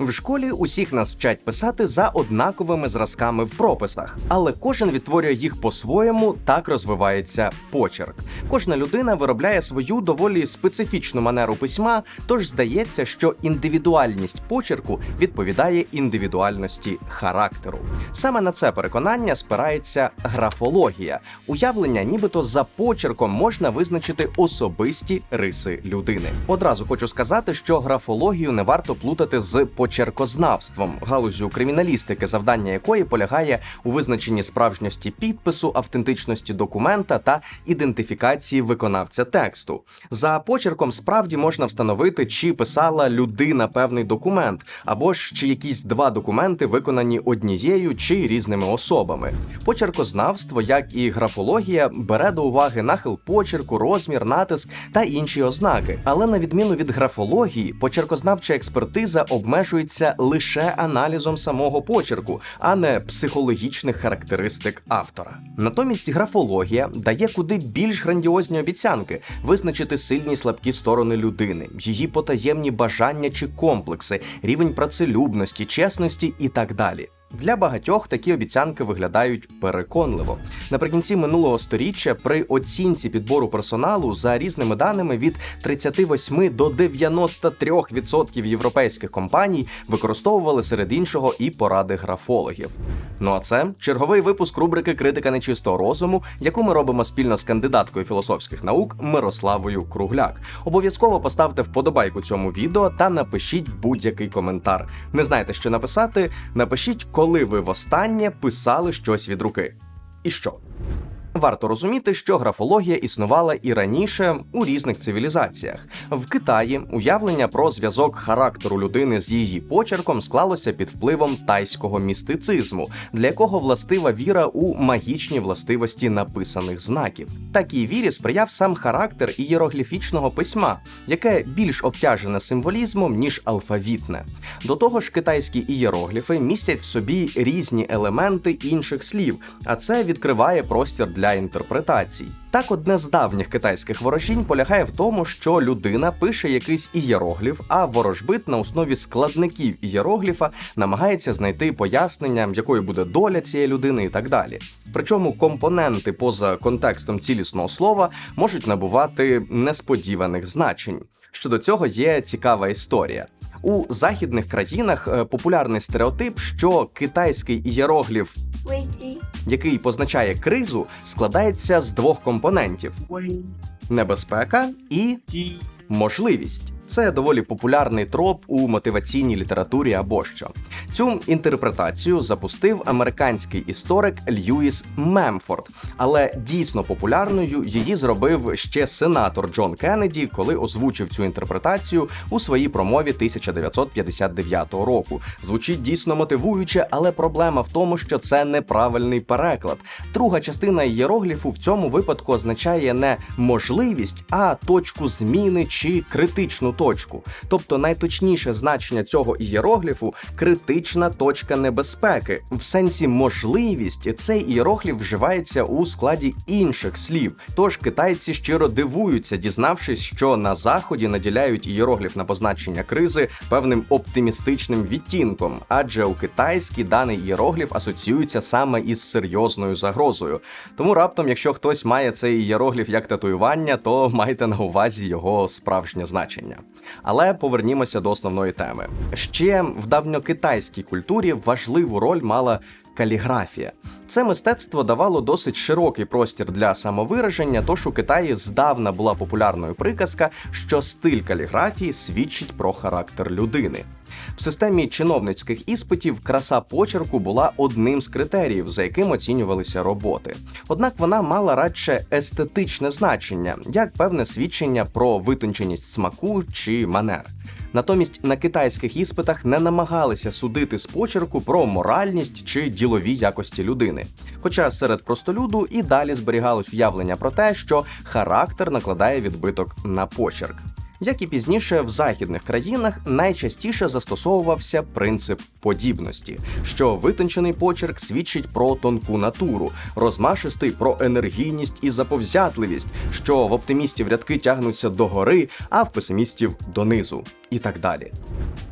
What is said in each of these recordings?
В школі усіх нас вчать писати за однаковими зразками в прописах, але кожен відтворює їх по-своєму, так розвивається почерк. Кожна людина виробляє свою доволі специфічну манеру письма, тож здається, що індивідуальність почерку відповідає індивідуальності характеру. Саме на це переконання спирається графологія, уявлення, нібито за почерком можна визначити особисті риси людини. Одразу хочу сказати, що графологію не варто плутати з почеркознавством, галузю криміналістики, завдання якої полягає у визначенні справжньості підпису, автентичності документа та ідентифікації виконавця тексту. За почерком справді можна встановити, чи писала людина певний документ, або ж чи якісь два документи виконані однією чи різними особами. Почеркознавство, як і графологія, бере до уваги нахил почерку, розмір, натиск та інші ознаки. Але на відміну від графології, почеркознавча експертиза обмежується лише аналізом самого почерку, а не психологічних характеристик автора. Натомість графологія дає куди більш грандіозні обіцянки визначити сильні і слабкі сторони людини, її потаємні бажання чи комплекси, рівень працелюбності, чесності і так далі. Для багатьох такі обіцянки виглядають переконливо. Наприкінці минулого сторіччя при оцінці підбору персоналу за різними даними від 38 до 93% європейських компаній використовували серед іншого і поради графологів. Ну а це черговий випуск рубрики Критика нечистого розуму, яку ми робимо спільно з кандидаткою філософських наук Мирославою Кругляк. Обов'язково поставте вподобайку цьому відео та напишіть будь-який коментар. Не знаєте, що написати? Напишіть, коли ви востаннє писали щось від руки. І що? Варто розуміти, що графологія існувала і раніше у різних цивілізаціях. В Китаї уявлення про зв'язок характеру людини з її почерком склалося під впливом тайського містицизму, для якого властива віра у магічні властивості написаних знаків. Такій вірі сприяв сам характер ієрогліфічного письма, яке більш обтяжене символізмом ніж алфавітне. До того ж, китайські ієрогліфи містять в собі різні елементи інших слів, а це відкриває простір для інтерпретацій. Так, одне з давніх китайських ворожінь полягає в тому, що людина пише якийсь ієрогліф, а ворожбит на основі складників ієрогліфа намагається знайти пояснення, якою буде доля цієї людини, і так далі. Причому компоненти поза контекстом цілісного слова можуть набувати несподіваних значень. Щодо цього є цікава історія. У західних країнах е, популярний стереотип, що китайський ієрогліф, який позначає кризу, складається з двох компонентів: небезпека і можливість. Це доволі популярний троп у мотиваційній літературі або що. Цю інтерпретацію запустив американський історик Льюіс Мемфорд, але дійсно популярною її зробив ще сенатор Джон Кеннеді, коли озвучив цю інтерпретацію у своїй промові 1959 року. Звучить дійсно мотивуюче, але проблема в тому, що це неправильний переклад. Друга частина ієрогліфу в цьому випадку означає не можливість, а точку зміни чи критичну точку. Тобто найточніше значення цього ієрогліфу критична точка небезпеки. В сенсі можливість цей ієрогліф вживається у складі інших слів. Тож китайці щиро дивуються, дізнавшись, що на заході наділяють ієрогліф на позначення кризи певним оптимістичним відтінком, адже у китайській даний ієрогліф асоціюється саме із серйозною загрозою. Тому раптом, якщо хтось має цей ієрогліф як татуювання, то майте на увазі його справжнє значення. Але повернімося до основної теми. Ще в давньокитайській культурі важливу роль мала каліграфія. Це мистецтво давало досить широкий простір для самовираження, тож у Китаї здавна була популярною приказка, що стиль каліграфії свідчить про характер людини. В системі чиновницьких іспитів краса почерку була одним з критеріїв, за яким оцінювалися роботи. Однак вона мала радше естетичне значення, як певне свідчення про витонченість смаку чи манер. Натомість на китайських іспитах не намагалися судити з почерку про моральність чи ділові якості людини. Хоча серед простолюду і далі зберігалось уявлення про те, що характер накладає відбиток на почерк. Як і пізніше в західних країнах найчастіше застосовувався принцип подібності, що витончений почерк свідчить про тонку натуру, розмашистий про енергійність і заповзятливість, що в оптимістів рядки тягнуться догори, а в песимістів донизу. І так далі.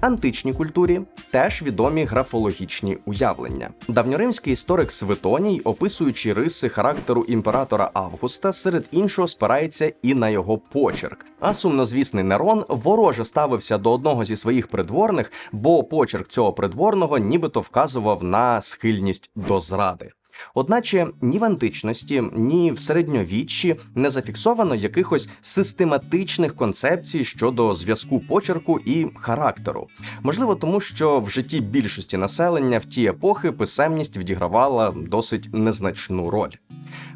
Античній культурі теж відомі графологічні уявлення. Давньоримський історик Светоній, описуючи риси характеру імператора Августа, серед іншого спирається і на його почерк. А сумнозвісний Нерон вороже ставився до одного зі своїх придворних, бо почерк цього придворного нібито вказував на схильність до зради. Одначе ні в античності, ні в середньовіччі не зафіксовано якихось систематичних концепцій щодо зв'язку почерку і характеру. Можливо, тому що в житті більшості населення в ті епохи писемність відігравала досить незначну роль.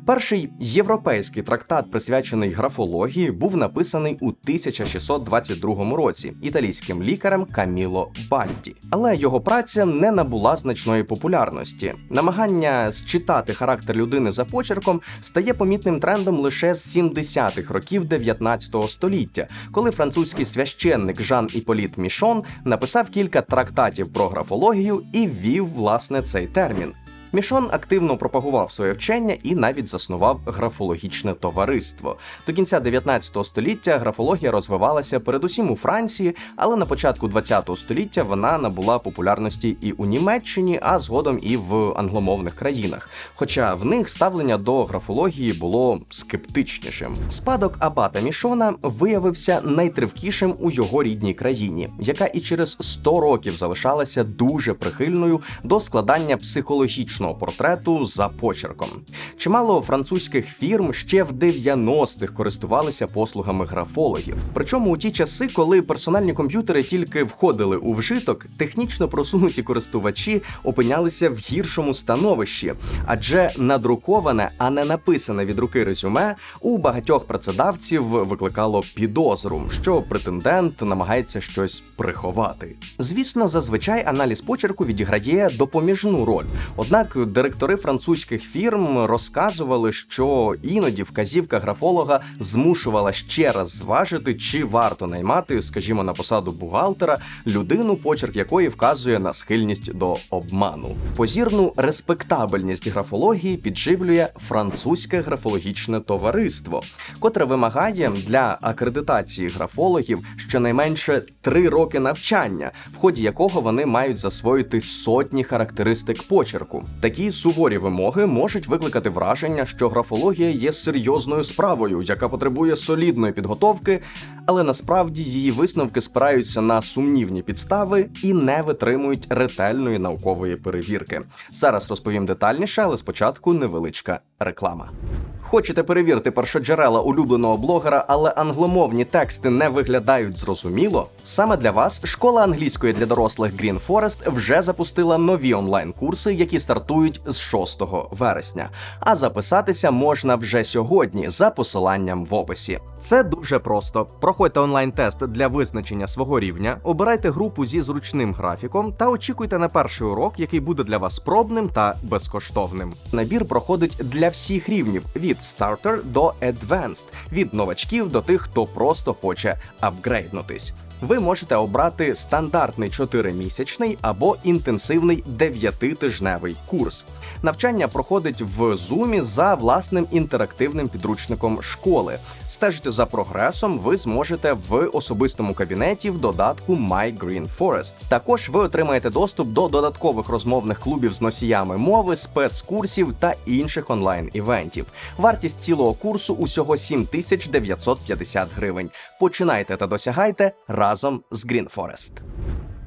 Перший європейський трактат, присвячений графології, був написаний у 1622 році італійським лікарем Каміло Бальді. Але його праця не набула значної популярності. Намагання зчитати характер людини за почерком стає помітним трендом лише з 70-х років 19 століття, коли французький священник Жан Іполіт Мішон написав кілька трактатів про графологію і ввів власне цей термін. Мішон активно пропагував своє вчення і навіть заснував графологічне товариство. До кінця 19 століття графологія розвивалася передусім у Франції, але на початку 20 століття вона набула популярності і у Німеччині, а згодом і в англомовних країнах. Хоча в них ставлення до графології було скептичнішим. Спадок Абата Мішона виявився найтривкішим у його рідній країні, яка і через 100 років залишалася дуже прихильною до складання психологічного графічного портрету за почерком. Чимало французьких фірм ще в 90-х користувалися послугами графологів. Причому у ті часи, коли персональні комп'ютери тільки входили у вжиток, технічно просунуті користувачі опинялися в гіршому становищі, адже надруковане, а не написане від руки резюме у багатьох працедавців викликало підозру, що претендент намагається щось приховати. Звісно, зазвичай аналіз почерку відіграє допоміжну роль. Однак Однак директори французьких фірм розказували, що іноді вказівка графолога змушувала ще раз зважити, чи варто наймати, скажімо, на посаду бухгалтера людину, почерк якої вказує на схильність до обману. Позірну респектабельність графології підживлює французьке графологічне товариство, котре вимагає для акредитації графологів щонайменше три роки навчання, в ході якого вони мають засвоїти сотні характеристик почерку. Такі суворі вимоги можуть викликати враження, що графологія є серйозною справою, яка потребує солідної підготовки, але насправді її висновки спираються на сумнівні підстави і не витримують ретельної наукової перевірки. Зараз розповім детальніше, але спочатку невеличка реклама. Хочете перевірити першоджерела улюбленого блогера, але англомовні тексти не виглядають зрозуміло? Саме для вас школа англійської для дорослих Green Forest вже запустила нові онлайн-курси, які стартують з 6 вересня. А записатися можна вже сьогодні за посиланням в описі. Це дуже просто. Проходьте онлайн-тест для визначення свого рівня, обирайте групу зі зручним графіком та очікуйте на перший урок, який буде для вас пробним та безкоштовним. Набір проходить для всіх рівнів від Starter до Advanced, від новачків до тих, хто просто хоче апгрейднутись ви можете обрати стандартний 4-місячний або інтенсивний 9-тижневий курс. Навчання проходить в Zoom за власним інтерактивним підручником школи. Стежити за прогресом ви зможете в особистому кабінеті в додатку My Green Forest. Також ви отримаєте доступ до додаткових розмовних клубів з носіями мови, спецкурсів та інших онлайн-івентів. Вартість цілого курсу усього 7950 гривень. Починайте та досягайте разом з Green Forest.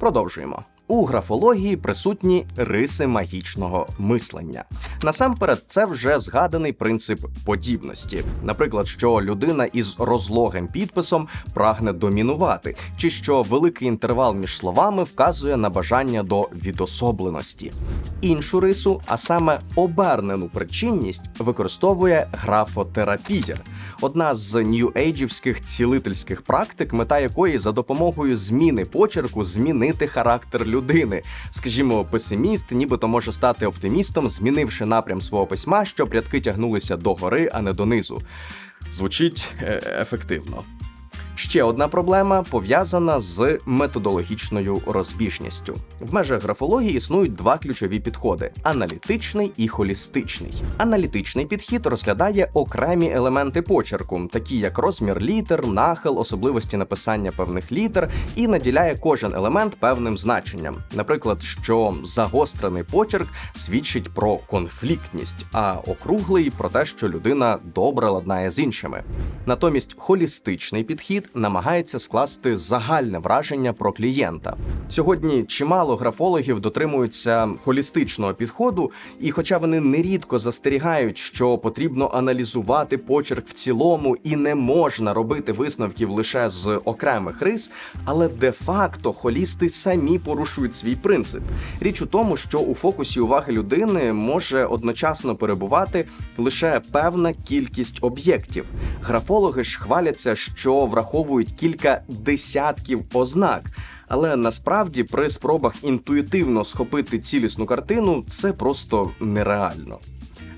Продовжуємо. У графології присутні риси магічного мислення. Насамперед, це вже згаданий принцип подібності, наприклад, що людина із розлогим підписом прагне домінувати, чи що великий інтервал між словами вказує на бажання до відособленості. Іншу рису, а саме обернену причинність, використовує графотерапія, одна з нью-ейджівських цілительських практик, мета якої за допомогою зміни почерку змінити характер людини. Скажімо, песиміст, нібито може стати оптимістом, змінивши напрям свого письма, щоб рядки тягнулися догори, а не донизу. Звучить е ефективно. Ще одна проблема пов'язана з методологічною розбіжністю. В межах графології існують два ключові підходи: аналітичний і холістичний. Аналітичний підхід розглядає окремі елементи почерку, такі як розмір літер, нахил, особливості написання певних літер, і наділяє кожен елемент певним значенням. Наприклад, що загострений почерк свідчить про конфліктність, а округлий про те, що людина добре ладнає з іншими. Натомість холістичний підхід намагається скласти загальне враження про клієнта. Сьогодні чимало графологів дотримуються холістичного підходу, і, хоча вони нерідко застерігають, що потрібно аналізувати почерк в цілому і не можна робити висновків лише з окремих рис, але де-факто холісти самі порушують свій принцип. Річ у тому, що у фокусі уваги людини може одночасно перебувати лише певна кількість об'єктів. Графологи ж хваляться, що враховують кілька десятків ознак. Але насправді при спробах інтуїтивно схопити цілісну картину це просто нереально.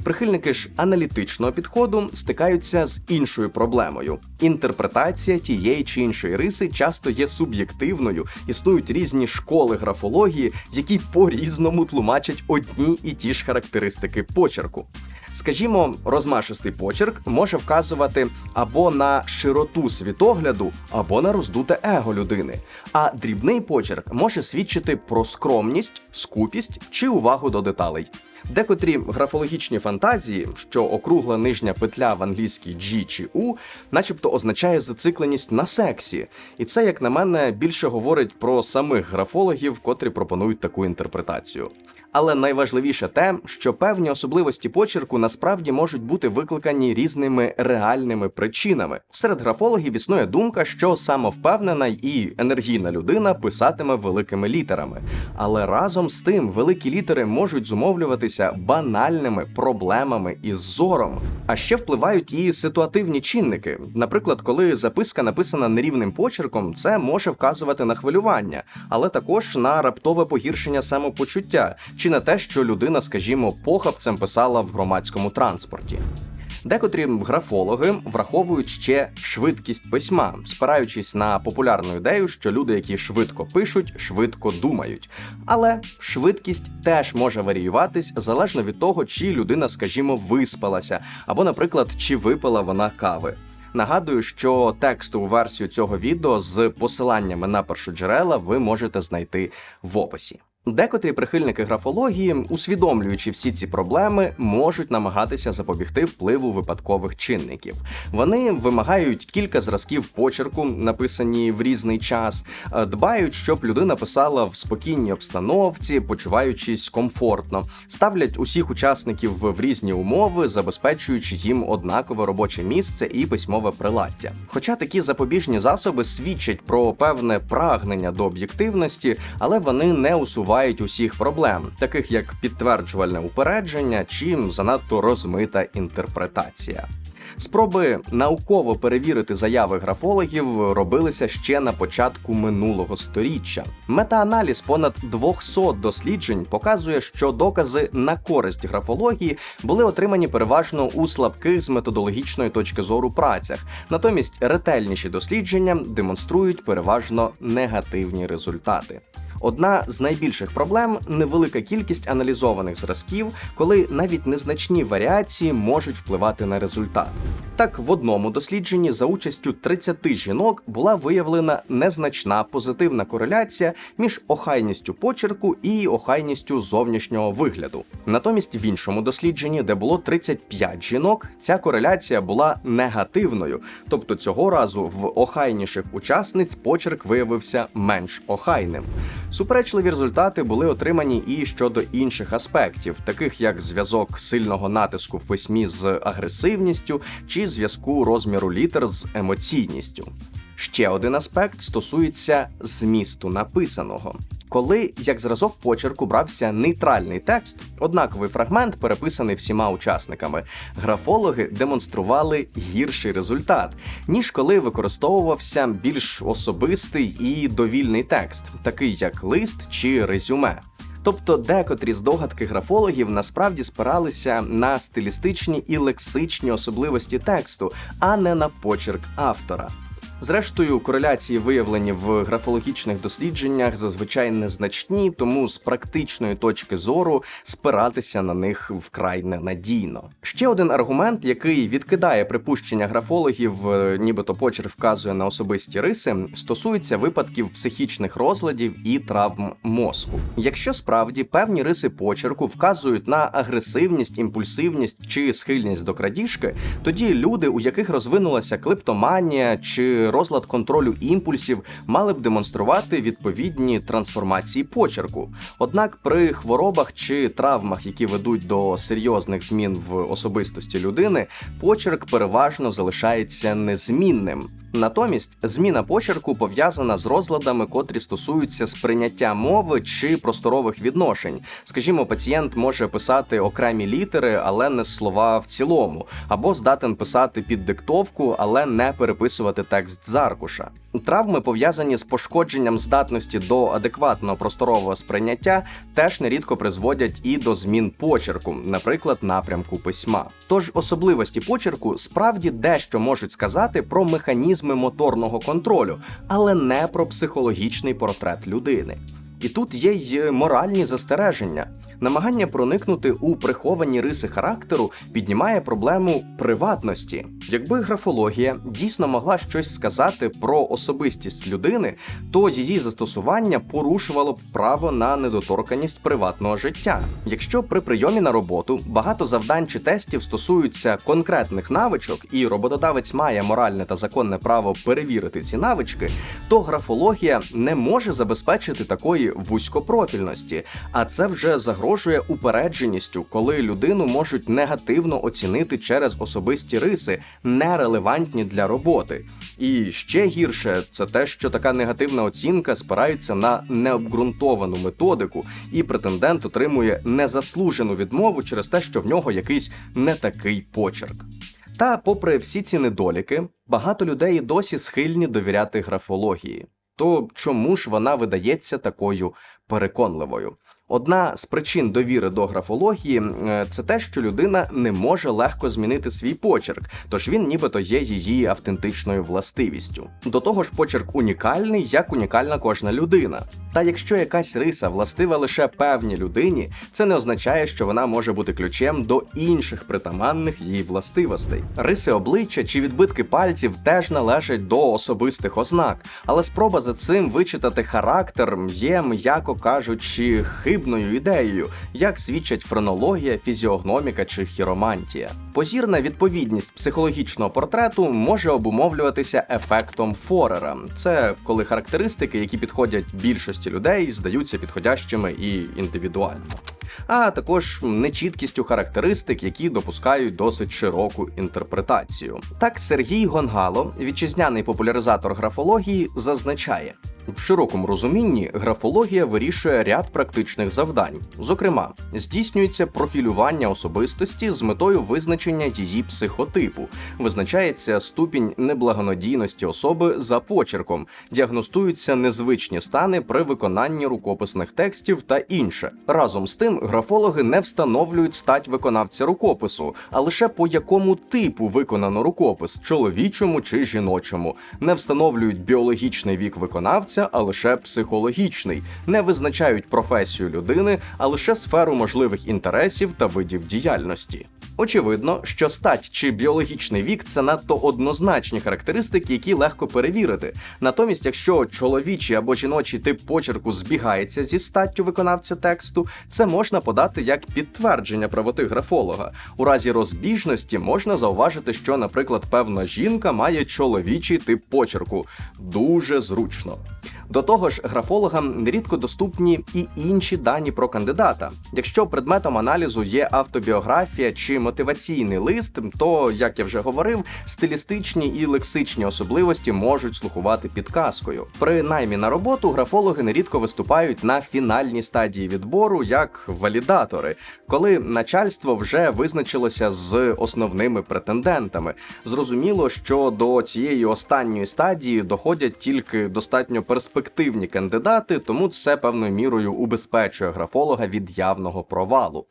Прихильники ж аналітичного підходу стикаються з іншою проблемою. Інтерпретація тієї чи іншої риси часто є суб'єктивною, існують різні школи графології, які по-різному тлумачать одні і ті ж характеристики почерку. Скажімо, розмашистий почерк може вказувати або на широту світогляду, або на роздуте его людини. А дрібний почерк може свідчити про скромність, скупість чи увагу до деталей. Декотрі графологічні фантазії, що округла нижня петля в англійській G чи U, начебто означає зацикленість на сексі, і це, як на мене, більше говорить про самих графологів, котрі пропонують таку інтерпретацію. Але найважливіше те, що певні особливості почерку насправді можуть бути викликані різними реальними причинами. Серед графологів існує думка, що самовпевнена і енергійна людина писатиме великими літерами. Але разом з тим великі літери можуть зумовлюватися банальними проблемами із зором. А ще впливають і ситуативні чинники. Наприклад, коли записка написана нерівним почерком, це може вказувати на хвилювання, але також на раптове погіршення самопочуття чи на те, що людина, скажімо, похабцем писала в громадському транспорті. Декотрі графологи враховують ще швидкість письма, спираючись на популярну ідею, що люди, які швидко пишуть, швидко думають. Але швидкість теж може варіюватись залежно від того, чи людина, скажімо, виспалася, або, наприклад, чи випила вона кави. Нагадую, що текстову версію цього відео з посиланнями на першоджерела ви можете знайти в описі. Декотрі прихильники графології, усвідомлюючи всі ці проблеми, можуть намагатися запобігти впливу випадкових чинників. Вони вимагають кілька зразків почерку, написані в різний час, е, дбають, щоб людина писала в спокійній обстановці, почуваючись комфортно, ставлять усіх учасників в різні умови, забезпечуючи їм однакове робоче місце і письмове приладдя. Хоча такі запобіжні засоби свідчать про певне прагнення до об'єктивності, але вони не усувають усувають усіх проблем, таких як підтверджувальне упередження чи занадто розмита інтерпретація. Спроби науково перевірити заяви графологів робилися ще на початку минулого сторіччя. Метааналіз понад 200 досліджень показує, що докази на користь графології були отримані переважно у слабких з методологічної точки зору працях. Натомість ретельніші дослідження демонструють переважно негативні результати. Одна з найбільших проблем невелика кількість аналізованих зразків, коли навіть незначні варіації можуть впливати на результат. Так, в одному дослідженні за участю 30 жінок була виявлена незначна позитивна кореляція між охайністю почерку і охайністю зовнішнього вигляду. Натомість в іншому дослідженні, де було 35 жінок, ця кореляція була негативною, тобто цього разу в охайніших учасниць почерк виявився менш охайним. Суперечливі результати були отримані і щодо інших аспектів, таких як зв'язок сильного натиску в письмі з агресивністю чи зв'язку розміру літер з емоційністю. Ще один аспект стосується змісту написаного. Коли як зразок почерку брався нейтральний текст, однаковий фрагмент, переписаний всіма учасниками, графологи демонстрували гірший результат, ніж коли використовувався більш особистий і довільний текст, такий як лист чи резюме. Тобто декотрі здогадки графологів насправді спиралися на стилістичні і лексичні особливості тексту, а не на почерк автора. Зрештою, кореляції виявлені в графологічних дослідженнях зазвичай незначні, тому з практичної точки зору спиратися на них вкрай ненадійно. Ще один аргумент, який відкидає припущення графологів, е, нібито почерк вказує на особисті риси, стосується випадків психічних розладів і травм мозку. Якщо справді певні риси почерку вказують на агресивність, імпульсивність чи схильність до крадіжки, тоді люди, у яких розвинулася клептоманія чи розлад контролю імпульсів, мали б демонструвати відповідні трансформації почерку. Однак при хворобах чи травмах, які ведуть до серйозних змін в особистості людини, почерк переважно залишається незмінним. Натомість зміна почерку пов'язана з розладами, котрі стосуються сприйняття мови чи просторових відношень. Скажімо, пацієнт може писати окремі літери, але не слова в цілому, або здатен писати під диктовку, але не переписувати текст з аркуша. Травми пов'язані з пошкодженням здатності до адекватного просторового сприйняття, теж нерідко призводять і до змін почерку, наприклад, напрямку письма. Тож особливості почерку справді дещо можуть сказати про механізми моторного контролю, але не про психологічний портрет людини. І тут є й моральні застереження. Намагання проникнути у приховані риси характеру піднімає проблему приватності. Якби графологія дійсно могла щось сказати про особистість людини, то її застосування порушувало б право на недоторканість приватного життя. Якщо при прийомі на роботу багато завдань чи тестів стосуються конкретних навичок, і роботодавець має моральне та законне право перевірити ці навички, то графологія не може забезпечити такої вузькопрофільності, а це вже загрожує упередженістю, коли людину можуть негативно оцінити через особисті риси, нерелевантні для роботи. І ще гірше це те, що така негативна оцінка спирається на необґрунтовану методику, і претендент отримує незаслужену відмову через те, що в нього якийсь не такий почерк. Та, попри всі ці недоліки, багато людей досі схильні довіряти графології. То чому ж вона видається такою переконливою? Одна з причин довіри до графології е, це те, що людина не може легко змінити свій почерк, тож він нібито є її автентичною властивістю. До того ж, почерк унікальний, як унікальна кожна людина. Та якщо якась риса властива лише певній людині, це не означає, що вона може бути ключем до інших притаманних її властивостей. Риси обличчя чи відбитки пальців теж належать до особистих ознак, але спроба за цим вичитати характер є, м'яко кажучи, хибною ідеєю, як свідчать френологія, фізіогноміка чи хіромантія. Позірна відповідність психологічного портрету може обумовлюватися ефектом Форера. Це коли характеристики, які підходять більшості людей, здаються підходящими і індивідуально. А також нечіткістю характеристик, які допускають досить широку інтерпретацію. Так, Сергій Гонгало, вітчизняний популяризатор графології, зазначає. В широкому розумінні графологія вирішує ряд практичних завдань. Зокрема, здійснюється профілювання особистості з метою визначення її психотипу, визначається ступінь неблагонадійності особи за почерком, діагностуються незвичні стани при виконанні рукописних текстів та інше. Разом з тим, графологи не встановлюють стать виконавця рукопису, а лише по якому типу виконано рукопис чоловічому чи жіночому, не встановлюють біологічний вік виконавця, а лише психологічний, не визначають професію людини, а лише сферу можливих інтересів та видів діяльності. Очевидно, що стать чи біологічний вік це надто однозначні характеристики, які легко перевірити. Натомість, якщо чоловічий або жіночий тип почерку збігається зі статтю виконавця тексту, це можна подати як підтвердження правоти графолога. У разі розбіжності можна зауважити, що, наприклад, певна жінка має чоловічий тип почерку. Дуже зручно. До того ж, графологам нерідко доступні і інші дані про кандидата. Якщо предметом аналізу є автобіографія чи мотиваційний лист, то, як я вже говорив, стилістичні і лексичні особливості можуть слухувати підказкою. При наймі на роботу графологи нерідко виступають на фінальній стадії відбору як валідатори, коли начальство вже визначилося з основними претендентами. Зрозуміло, що до цієї останньої стадії доходять тільки достатньо перспективні перспективні кандидати, тому це певною мірою убезпечує графолога від явного провалу.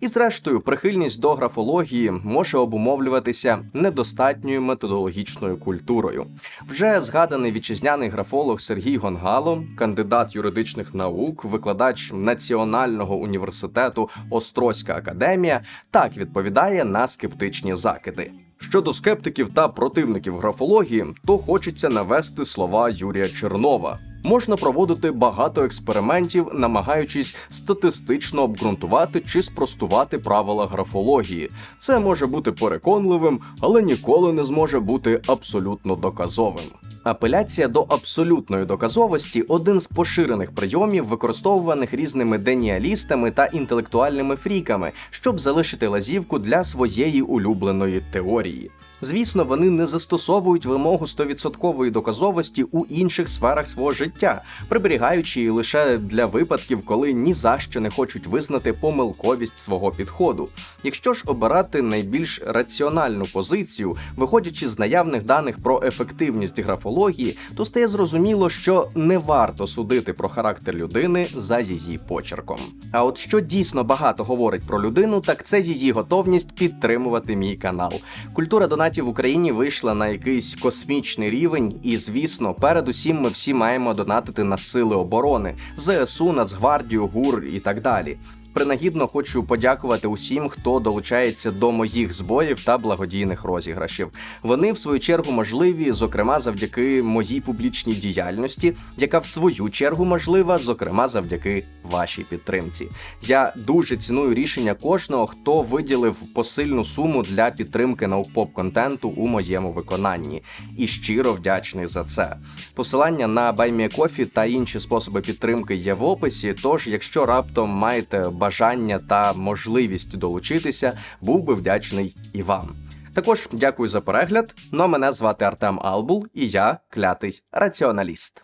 І зрештою, прихильність до графології може обумовлюватися недостатньою методологічною культурою. Вже згаданий вітчизняний графолог Сергій Гонгало, кандидат юридичних наук, викладач Національного університету Острозька академія, так відповідає на скептичні закиди. Щодо скептиків та противників графології, то хочеться навести слова Юрія Чернова. Можна проводити багато експериментів, намагаючись статистично обґрунтувати чи спростувати правила графології. Це може бути переконливим, але ніколи не зможе бути абсолютно доказовим. Апеляція до абсолютної доказовості один з поширених прийомів, використовуваних різними деніалістами та інтелектуальними фріками, щоб залишити лазівку для своєї улюбленої теорії. Звісно, вони не застосовують вимогу 100% доказовості у інших сферах свого життя, приберігаючи її лише для випадків, коли ні за що не хочуть визнати помилковість свого підходу. Якщо ж обирати найбільш раціональну позицію, виходячи з наявних даних про ефективність графології, то стає зрозуміло, що не варто судити про характер людини за її почерком. А от що дійсно багато говорить про людину, так це її готовність підтримувати мій канал. Культура донатів в Україні вийшла на якийсь космічний рівень, і звісно, передусім ми всі маємо донатити на сили оборони, ЗСУ, Нацгвардію, ГУР і так далі. Принагідно хочу подякувати усім, хто долучається до моїх зборів та благодійних розіграшів. Вони, в свою чергу, можливі, зокрема, завдяки моїй публічній діяльності, яка в свою чергу можлива, зокрема, завдяки вашій підтримці. Я дуже ціную рішення кожного, хто виділив посильну суму для підтримки наукпоп контенту у моєму виконанні, і щиро вдячний за це. Посилання на BuyMeACoffee та інші способи підтримки є в описі. Тож, якщо раптом маєте бажання та можливість долучитися, був би вдячний і вам. Також дякую за перегляд. Ну а мене звати Артем Албул, і я клятий раціоналіст.